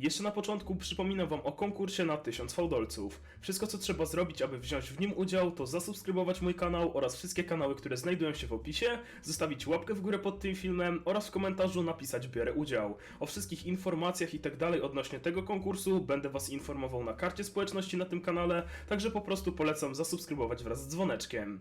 Jeszcze na początku przypominam wam o konkursie na 1000 fałdolców. Wszystko co trzeba zrobić, aby wziąć w nim udział, to zasubskrybować mój kanał oraz wszystkie kanały, które znajdują się w opisie, zostawić łapkę w górę pod tym filmem oraz w komentarzu napisać biorę udział. O wszystkich informacjach i tak dalej odnośnie tego konkursu będę was informował na karcie społeczności na tym kanale, także po prostu polecam zasubskrybować wraz z dzwoneczkiem.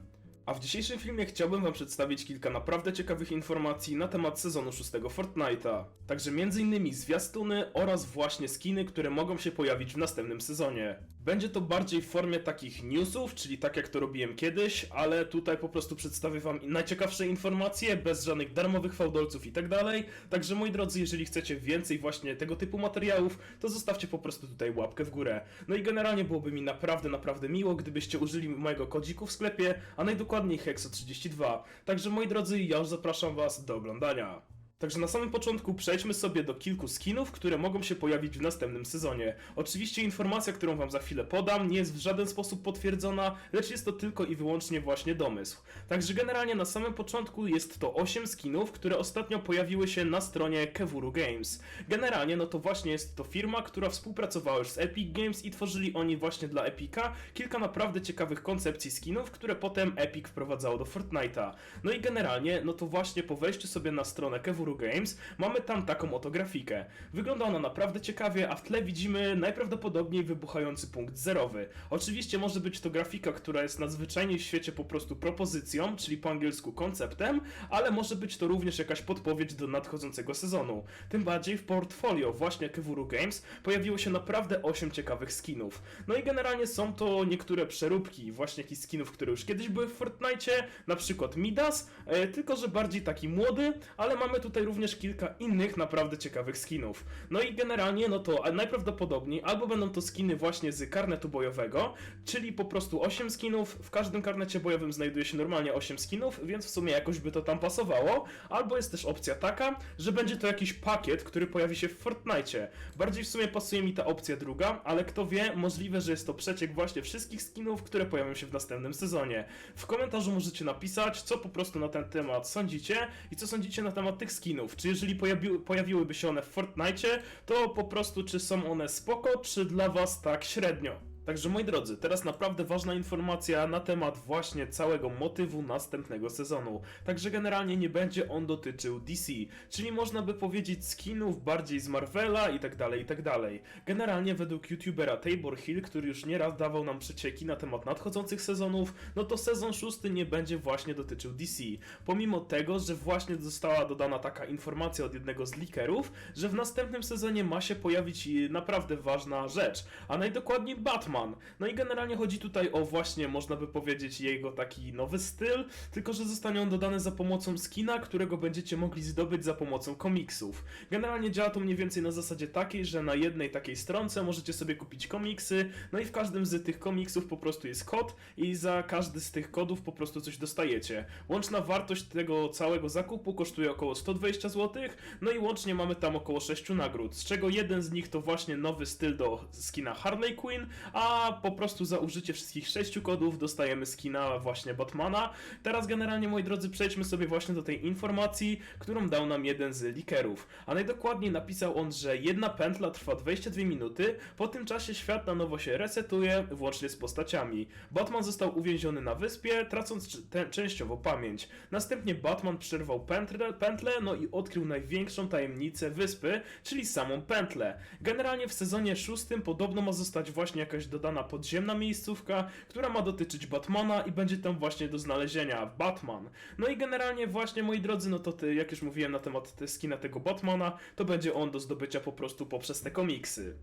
A w dzisiejszym filmie chciałbym wam przedstawić kilka naprawdę ciekawych informacji na temat sezonu 6 Fortnite'a. Także m.in. zwiastuny oraz właśnie skiny, które mogą się pojawić w następnym sezonie. Będzie to bardziej w formie takich newsów, czyli tak jak to robiłem kiedyś, ale tutaj po prostu przedstawię wam najciekawsze informacje, bez żadnych darmowych fałdolców i tak dalej. Także moi drodzy, jeżeli chcecie więcej właśnie tego typu materiałów, to zostawcie po prostu tutaj łapkę w górę. No i generalnie byłoby mi naprawdę, naprawdę miło, gdybyście użyli mojego kodziku w sklepie, a najdokładniej Hexo32. Także moi drodzy, ja już zapraszam was do oglądania. Także na samym początku przejdźmy sobie do kilku skinów, które mogą się pojawić w następnym sezonie. Oczywiście informacja, którą wam za chwilę podam, nie jest w żaden sposób potwierdzona, lecz jest to tylko i wyłącznie właśnie domysł. Także generalnie na samym początku jest to 8 skinów, które ostatnio pojawiły się na stronie Kevuru Games. Generalnie no to właśnie jest to firma, która współpracowała już z Epic Games i tworzyli oni właśnie dla Epica kilka naprawdę ciekawych koncepcji skinów, które potem Epic wprowadzało do Fortnite'a. No i generalnie, no to właśnie po wejściu sobie na stronę Kevuru Games mamy tam taką oto grafikę. Wygląda ona naprawdę ciekawie, a w tle widzimy najprawdopodobniej wybuchający punkt zerowy. Oczywiście może być to grafika, która jest nadzwyczajnie w świecie po prostu propozycją, czyli po angielsku konceptem, ale może być to również jakaś podpowiedź do nadchodzącego sezonu. Tym bardziej w portfolio właśnie Kevuru Games pojawiło się naprawdę 8 ciekawych skinów. No i generalnie są to niektóre przeróbki właśnie jakichś skinów, które już kiedyś były w Fortnite, na przykład Midas, e, tylko że bardziej taki młody, ale mamy tutaj również kilka innych naprawdę ciekawych skinów. No i generalnie, no to najprawdopodobniej albo będą to skiny właśnie z karnetu bojowego, czyli po prostu 8 skinów, w każdym karnecie bojowym znajduje się normalnie 8 skinów, więc w sumie jakoś by to tam pasowało, albo jest też opcja taka, że będzie to jakiś pakiet, który pojawi się w Fortnite. Bardziej w sumie pasuje mi ta opcja druga, ale kto wie, możliwe, że jest to przeciek właśnie wszystkich skinów, które pojawią się w następnym sezonie. W komentarzu możecie napisać, co po prostu na ten temat sądzicie i co sądzicie na temat tych skinów. Czy jeżeli pojawi, pojawiłyby się one w Fortnite, to po prostu czy są one spoko, czy dla was tak średnio. Także moi drodzy, teraz naprawdę ważna informacja na temat właśnie całego motywu następnego sezonu. Także generalnie nie będzie on dotyczył DC, czyli można by powiedzieć skinów bardziej z Marvela i tak dalej, i tak dalej. Generalnie według youtubera Tabor Hill, który już nieraz dawał nam przecieki na temat nadchodzących sezonów, no to sezon szósty nie będzie właśnie dotyczył DC. Pomimo tego, że właśnie została dodana taka informacja od jednego z leakerów, że w następnym sezonie ma się pojawić e, naprawdę ważna rzecz, a najdokładniej Batman. No i generalnie chodzi tutaj o właśnie, można by powiedzieć, jego taki nowy styl, tylko że zostanie on dodany za pomocą skina, którego będziecie mogli zdobyć za pomocą komiksów. Generalnie działa to mniej więcej na zasadzie takiej, że na jednej takiej stronce możecie sobie kupić komiksy, no i w każdym z tych komiksów po prostu jest kod i za każdy z tych kodów po prostu coś dostajecie. Łączna wartość tego całego zakupu kosztuje około 120 zł, no i łącznie mamy tam około 6 nagród, z czego jeden z nich to właśnie nowy styl do skina Harley Quinn, a po prostu za użycie wszystkich 6 kodów dostajemy skina właśnie Batmana. Teraz generalnie, moi drodzy, przejdźmy sobie właśnie do tej informacji, którą dał nam jeden z leakerów. A najdokładniej napisał on, że jedna pętla trwa 22 minuty, po tym czasie świat na nowo się resetuje, włącznie z postaciami. Batman został uwięziony na wyspie, tracąc częściowo pamięć. Następnie Batman przerwał pętlę, pętlę, no i odkrył największą tajemnicę wyspy, czyli samą pętlę. Generalnie w sezonie szóstym podobno ma zostać właśnie jakaś dodana podziemna miejscówka, która ma dotyczyć Batmana i będzie tam właśnie do znalezienia Batman. No i generalnie właśnie moi drodzy, no to ty, jak już mówiłem na temat te skina tego Batmana, to będzie on do zdobycia po prostu poprzez te komiksy.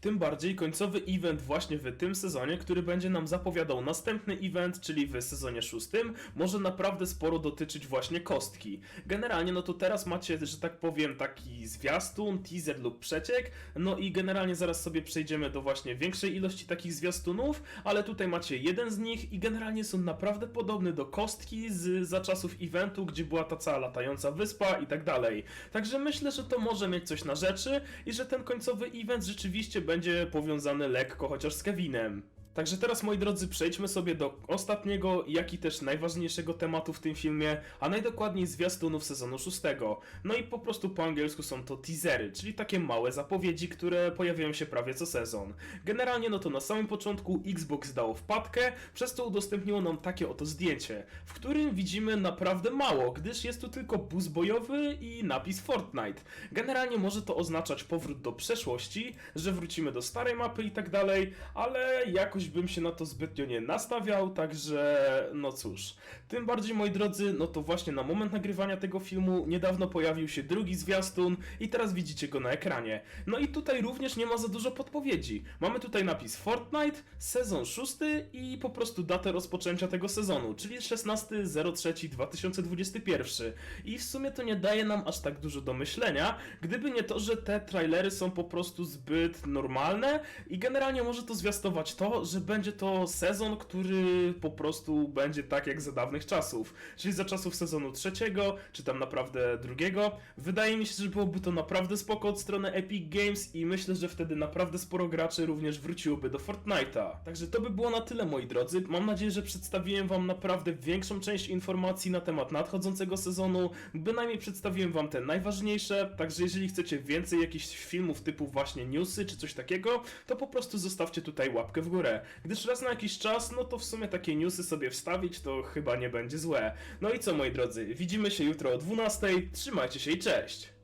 Tym bardziej końcowy event właśnie w tym sezonie, który będzie nam zapowiadał następny event, czyli w sezonie szóstym, może naprawdę sporo dotyczyć właśnie kostki. Generalnie, no to teraz macie, że tak powiem, taki zwiastun, teaser lub przeciek, no i generalnie zaraz sobie przejdziemy do właśnie większej ilości takich zwiastunów, ale tutaj macie jeden z nich i generalnie są naprawdę podobny do kostki z za czasów eventu, gdzie była ta cała latająca wyspa i tak dalej. Także myślę, że to może mieć coś na rzeczy i że ten końcowy event rzeczywiście będzie powiązany lekko chociaż z Kevinem. Także teraz, moi drodzy, przejdźmy sobie do ostatniego, jak i też najważniejszego tematu w tym filmie, a najdokładniej zwiastunów sezonu szóstego. No i po prostu po angielsku są to teasery, czyli takie małe zapowiedzi, które pojawiają się prawie co sezon. Generalnie no to na samym początku Xbox dało wpadkę, przez co udostępniło nam takie oto zdjęcie, w którym widzimy naprawdę mało, gdyż jest tu tylko bus bojowy i napis Fortnite. Generalnie może to oznaczać powrót do przeszłości, że wrócimy do starej mapy i tak dalej, ale jakoś bym się na to zbytnio nie nastawiał, także no cóż. Tym bardziej, moi drodzy, no to właśnie na moment nagrywania tego filmu niedawno pojawił się drugi zwiastun i teraz widzicie go na ekranie. No i tutaj również nie ma za dużo podpowiedzi. Mamy tutaj napis Fortnite, sezon 6 i po prostu datę rozpoczęcia tego sezonu, czyli 16.03.2021. I w sumie to nie daje nam aż tak dużo do myślenia, gdyby nie to, że te trailery są po prostu zbyt normalne i generalnie może to zwiastować to, że będzie to sezon, który po prostu będzie tak jak za dawnych czasów, czyli za czasów sezonu trzeciego, czy tam naprawdę drugiego. Wydaje mi się, że byłoby to naprawdę spoko od strony Epic Games i myślę, że wtedy naprawdę sporo graczy również wróciłoby do Fortnite'a. Także to by było na tyle, moi drodzy. Mam nadzieję, że przedstawiłem wam naprawdę większą część informacji na temat nadchodzącego sezonu. Bynajmniej przedstawiłem wam te najważniejsze, także jeżeli chcecie więcej jakichś filmów typu właśnie newsy czy coś takiego, to po prostu zostawcie tutaj łapkę w górę. Gdyż raz na jakiś czas, no to w sumie takie newsy sobie wstawić to chyba nie będzie złe. No i co moi drodzy, widzimy się jutro o 12. Trzymajcie się i cześć!